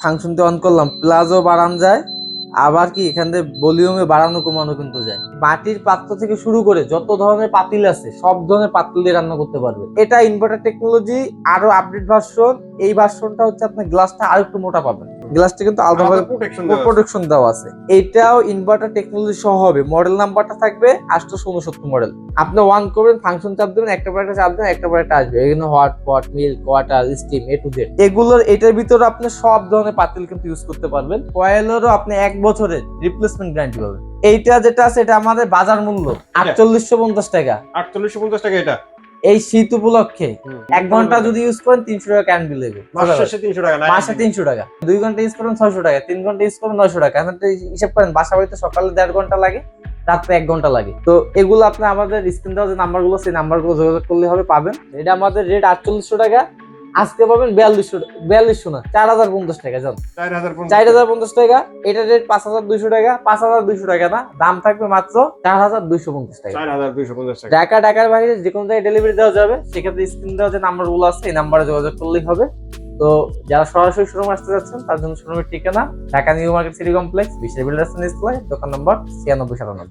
ফাংশনটা অন করলাম প্লাজও বাড়ানো যায়, আবার কি এখান থেকে ভলিউমে বাড়ানো কমানো কিন্তু যায়। মাটির পাত্র থেকে শুরু করে যত ধরনের পাতিল আছে, সব ধরনের পাতিল দিয়ে রান্না করতে পারবে। এটা ইনভার্টার টেকনোলজি আরও আপডেট ভার্সন এই ভার্সনটা হচ্ছে আপনার গ্লাসটা আরও একটু মোটা পাবেন। গ্লাসটা কিন্তু আলাদা প্রোটেকশন প্রোটেকশন দেওয়া আছে। এটাও ইনভার্টার টেকনোলজি সহ হবে। মডেল নাম্বারটা থাকবে আটশো উনসত্তর মডেল আপনি ওয়ান করবেন ফাংশন চাপ দেবেন একটা পর একটা চাপ দেবেন একটা পর একটা আসবে। এখানে hot pot milk water steam A to Z এগুলোর এটার ভিতরে আপনি সব ধরনের পাতিল কিন্তু ইউজ করতে পারবেন। কয়েলেরও আপনি এক বছরের রিপ্লেসমেন্ট গ্যারান্টি পাবেন। এইটা যেটা আছে এটা আমাদের বাজার মূল্য। আটচল্লিশশো পঞ্চাশ টাকা। আটচল্লিশশো পঞ্চাশ টাকা এটা। এই শীত উপলক্ষে এক ঘণ্টা যদি ইউজ করেন তিনশো টাকা ক্যান বিল দেবে মাস তিনশো টাকা মাসে তিনশো টাকা। দুই ঘণ্টা ইউজ করেন ছয়শো টাকা। তিন ঘণ্টা ইউজ করেন নয়শো টাকা। এখন হিসাব করেন বাসা বাড়িতে সকালে দেড় ঘণ্টা লাগে রাত্রে এক ঘণ্টা লাগে। তো এগুলো আপনি আমাদের স্ক্রিন দেওয়া যে নাম্বারগুলো সেই নাম্বারগুলো যোগাযোগ করলে হবে পাবেন। এটা আমাদের রেট আটচল্লিশশো টাকা। আজকে পাবেন বিয়াল্লিশশো বিয়াল্লিশশো না চার হাজার পঞ্চাশ টাকা যান চার হাজার পঞ্চাশ। টাকা এটা রেট পাঁচ হাজার দুইশো টাকা পাঁচ হাজার দুইশো টাকা না দাম থাকবে মাত্র চার হাজার দুইশো পঞ্চাশ টাকা। ঢাকা ঢাকার বাইরে যে কোনো জায়গায় ডেলিভারি দেওয়া যাবে সেক্ষেত্রে স্ক্রিন দেওয়া যে নাম্বারগুলো আছে এই নাম্বারে যোগাযোগ করলেই হবে। তো যারা সরাসরি শোরুম আসতে যাচ্ছেন তার জন্য শোরুমের ঠিকানা Dhaka new market city complex বিশেষ বিল্ডার্স দোকান নম্বর ছিয়ানব্বই সাতানব্বই।